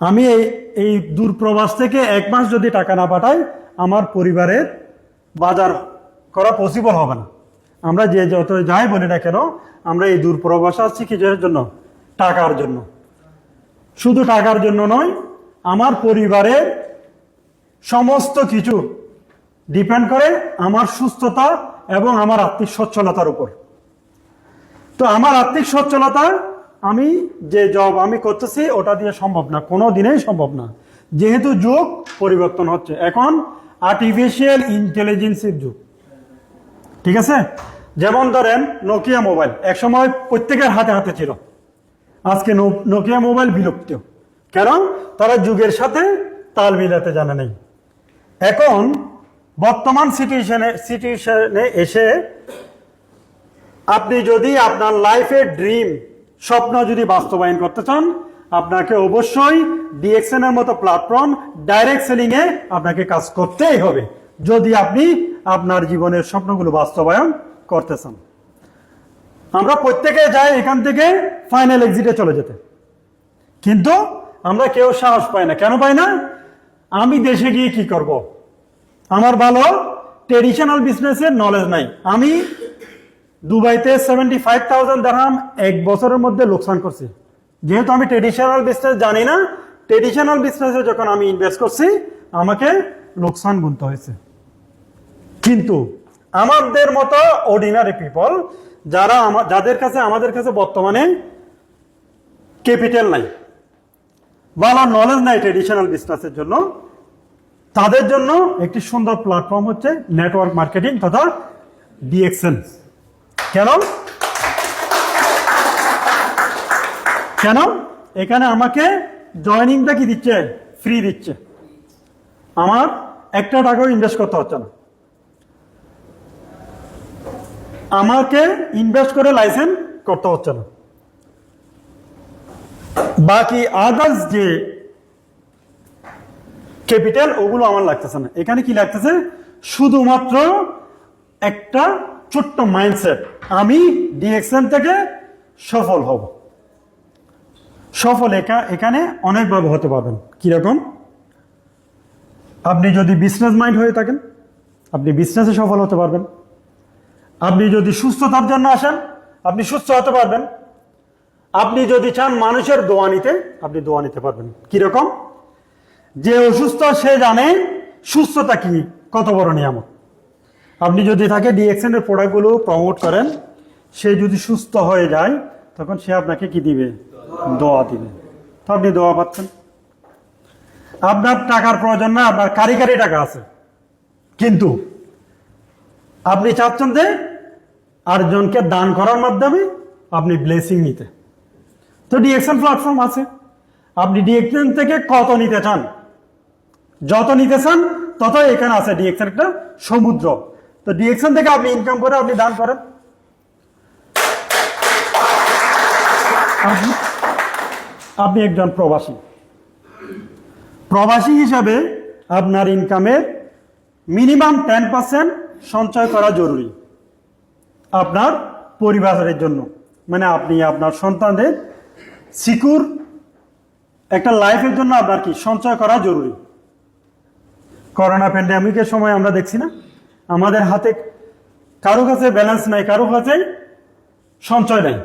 আমি এই দূরপ্রবাস থেকে এক মাস যদি টাকা না পাঠাই, আমার পরিবারের বাজার করা পসিবল হবে না। আমরা যে যত যাই বলি না কেন, আমরা এই দূরপ্রবাস আসছি কিসের জন্য? টাকার জন্য। শুধু টাকার জন্য নয়, আমার পরিবারের সমস্ত কিছু ডিপেন্ড করে আমার সুস্থতা এবং আমার আর্থিক সচ্ছলতার উপর। তো আমার আর্থিক সচ্ছলতা আমি যে জব আমি করতেছি, ওটা দিয়ে সম্ভব না কোনো দিনেই সম্ভব না। যেহেতু যুগ পরিবর্তন হচ্ছে। এখন আর্টিফিশিয়াল ইন্টেলিজেন্সের যুগ। ঠিক আছে? যেমন ধরেন নোকিয়া মোবাইল একসময় প্রত্যেকের হাতে হাতে ছিল। আজকে নোকিয়া মোবাইল বিলুপ্ত। কারণ তারা যুগের সাথে তাল মিলাতে জানে নেই। এখন বর্তমান সিচুয়েশনে সিচুয়েশনে এসে আপনি যদি আপনার লাইফের ড্রিম স্বপ্ন যদি বাস্তবায়ন করতে চান, আপনাকে অবশ্যই ডিএক্সএন এর মতো প্ল্যাটফর্ম ডাইরেক্ট সেলিং এ আপনাকে কাজ করতেই হবে। যদি আপনি আপনার জীবনের স্বপ্নগুলো বাস্তবায়ন করতে চান। আমরা প্রত্যেকে যাই এখান থেকে ফাইনাল এক্সিটে চলে যেতে। কিন্তু আমরা কেউ সাহস পাই না। কেন পাই না? আমি দেশে গিয়ে কি করব। আমার ভালো ট্রেডিশনাল বিজনেসের নলেজ নাই। আমি দুবাইতে সেভেন্টি ফাইভ থাউজেন্ড দারাম এক বছরের মধ্যে লোকসান করছি। যেহেতু আমি ট্রেডিশনাল বিজনেস জানি না ট্রেডিশনাল বিজনেসে যখন আমি ইনভেস্ট করছি, আমাকে লোকসান গুনতে হয়েছে। কিন্তু আমাদের মতো অর্ডিনারি পিপল যারা যাদের কাছে, আমাদের কাছে বর্তমানে ক্যাপিটাল নাই, ভালো নলেজ নাই ট্রেডিশনাল বিজনেসের জন্য, তাদের জন্য একটি সুন্দর প্ল্যাটফর্ম হচ্ছে নেটওয়ার্ক মার্কেটিং তথা ডিএক্সএন কেন? কেন? এখানে আমাকে জয়নিংটা কি দিচ্ছে? ফ্রি দিচ্ছে। আমার একটা টাকাও ইনভেস্ট করতে হচ্ছে না। আমাকে ইনভেস্ট করে লাইসেন্স করতে হচ্ছে না। বাকি আদার্স যে ক্যাপিটাল ওগুলো আমার লাগতেছে না। এখানে কি লাগতেছে? শুধুমাত্র একটা ছোট্ট মাইন্ডসেট আমি ডিএক্সএন থেকে সফল হব। সফল একা- এখানে অনেকভাবে হতে পারবেন। কীরকম? আপনি যদি বিজনেস মাইন্ড হয়ে থাকেন, আপনি বিজনেসে সফল হতে পারবেন। আপনি যদি সুস্থতার জন্য আসেন, আপনি সুস্থ হতে পারবেন। আপনি যদি চান মানুষের দোয়া নিতে, আপনি দোয়া নিতে পারবেন। কীরকম? যে অসুস্থ সে জানে সুস্থতা কি, কত বড় নিয়ামত। আপনি যদি তাকে ডিএক্সএন এর প্রোডাক্টগুলো প্রমোট করেন, সে যদি সুস্থ হয়ে যায়, তখন সে আপনাকে কি দিবে? দোয়া দিবে। তো আপনি দোয়া পাচ্ছেন। আপনার টাকার প্রয়োজন না, আপনার কারিগরি টাকা আছে। কিন্তু আপনি চাচ্ছেন যে আরেকজনকে দান করার মাধ্যমে আপনি ব্লেসিং নিতে। তো ডিএক্সএন প্ল্যাটফর্ম আছে। আপনি ডিএক্সএন থেকে কত নিতে চান? যত নিতে চান তত এখানে আছে ডিএক্সএন একটা সমুদ্র। তো ডিএক্সএন থেকে আপনি ইনকাম করে আপনি দান করেন। আপনি একজন প্রবাসী। প্রবাসী হিসাবে আপনার ইনকামের মিনিমাম টেন পার্সেন্ট সঞ্চয় করা জরুরি। আপনার পরিবারের জন্য। মানে আপনি আপনার সন্তানদের সিকিউর একটা লাইফের জন্য আপনার কি সঞ্চয় করা জরুরি। করোনা প্যান্ডামিকের সময় আমরা দেখছি না। আমাদের হাতে কারও কাছে ব্যালেন্স নাই, কারও কাছে সঞ্চয় নাই।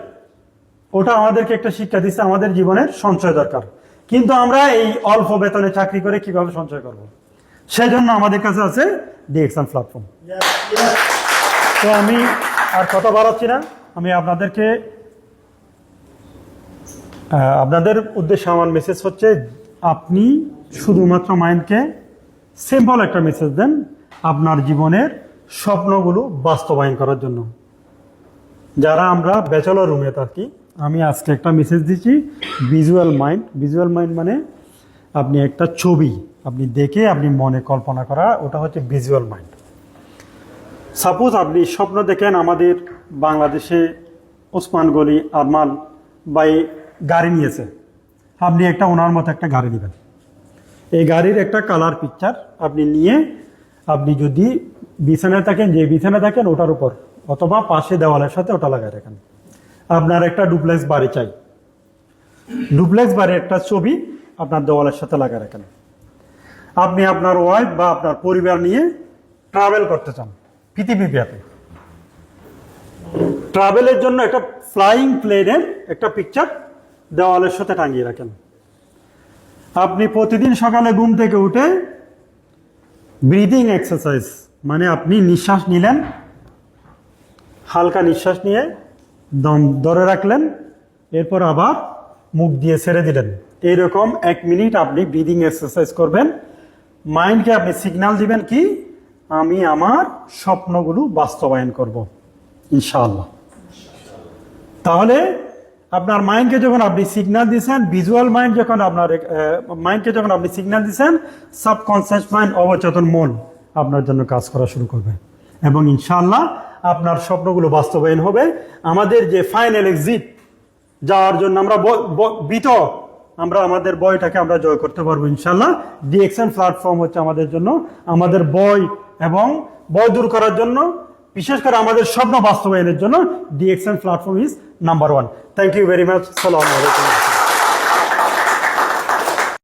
ওটা আমাদেরকে একটা শিক্ষা দিচ্ছে আমাদের জীবনের সঞ্চয় দরকার। কিন্তু আমরা এই অল্প বেতনে চাকরি করে কীভাবে সঞ্চয় করব? সেই জন্য আমাদের কাছে আছে ডিএক্সন প্ল্যাটফর্ম তো আমি আর কথা বাড়াচ্ছি না, আমি আপনাদেরকে আপনাদের উদ্দেশ্যে আমার মেসেজ হচ্ছে, আপনি শুধুমাত্র মাইন্ডকে সিম্পল একটা মেসেজ দেন আপনার জীবনের স্বপ্নগুলো বাস্তবায়ন করার জন্য। যারা আমরা ব্যাচেলর রুমে থাকি, আমি আজকে একটা মেসেজ দিচ্ছি ভিজুয়াল মাইন্ড ভিজুয়াল মাইন্ড মানে আপনি একটা ছবি, আপনি দেখে আপনি মনে কল্পনা করা, ওটা হচ্ছে ভিজুয়াল মাইন্ড সাপোজ আপনি স্বপ্ন দেখেন আমাদের বাংলাদেশে ওসমান গলি আরমান বাই গাড়ি নিয়েছে। আপনি একটা ওনার মতো একটা গাড়ি নেবেন। এই গাড়ির একটা কালার পিকচার আপনি নিয়ে আপনি যদি বিছানায় থাকেন, যে বিছানায় থাকেন, ওটার উপর, অথবা পাশে দেওয়ালের সাথে ওটা লাগায় রাখেন। আপনার একটা ডুপ্লেক্স বাড়ি চাই। ডুপ্লেক্স বাড়ির একটা ছবি আপনার দেওয়ালের সাথে লাগা রাখেন। আপনি আপনার ওয়াইফ বা আপনার পরিবার নিয়ে ট্রাভেল করতে চান, পৃথিবী ব্যাপী। ট্রাভেলের জন্য একটা ফ্লাইং প্লেনের একটা পিকচার দেওয়ালের সাথে টাঙিয়ে রাখেন। আপনি প্রতিদিন সকালে ঘুম থেকে উঠে ব্রিদিং এক্সারসাইজ মানে আপনি নিঃশ্বাস নিলেন, হালকা নিঃশ্বাস নিয়ে দম ধরে রাখলেন, এরপর আবার মুখ দিয়ে ছেড়ে দিলেন। এইরকম এক মিনিট আপনি ব্রিদিং এক্সারসাইজ করবেন। মাইন্ডকে আপনি সিগন্যাল দিবেন কি, আমি আমার স্বপ্নগুলো বাস্তবায়ন করব, ইনশাআল্লাহ। তাহলে আপনার মাইন্ডকে যখন আপনি সিগন্যাল দিচ্ছেন ভিজুয়াল মাইন্ড যখন আপনার মাইন্ডকে যখন আপনি সিগন্যাল দিচ্ছেন সাবকনসিয়াস মাইন্ড অবচেতন মন আপনার জন্য কাজ করা শুরু করবে। এবং ইনশাআল্লাহ আপনার স্বপ্নগুলো বাস্তবায়ন হবে। আমাদের যে ফাইনাল এক্সিট যাওয়ার জন্য আমরা বিত আমরা, আমাদের বয়টাকে আমরা জয় করতে পারব ইনশাল্লাহ ডিএক্সএন প্ল্যাটফর্ম হচ্ছে আমাদের জন্য, আমাদের বয় এবং বয় দূর করার জন্য বিশেষ করে আমাদের স্বপ্ন বাস্তবায়নের জন্য DXN platform is number one thank you very much সালাম আলাইকুম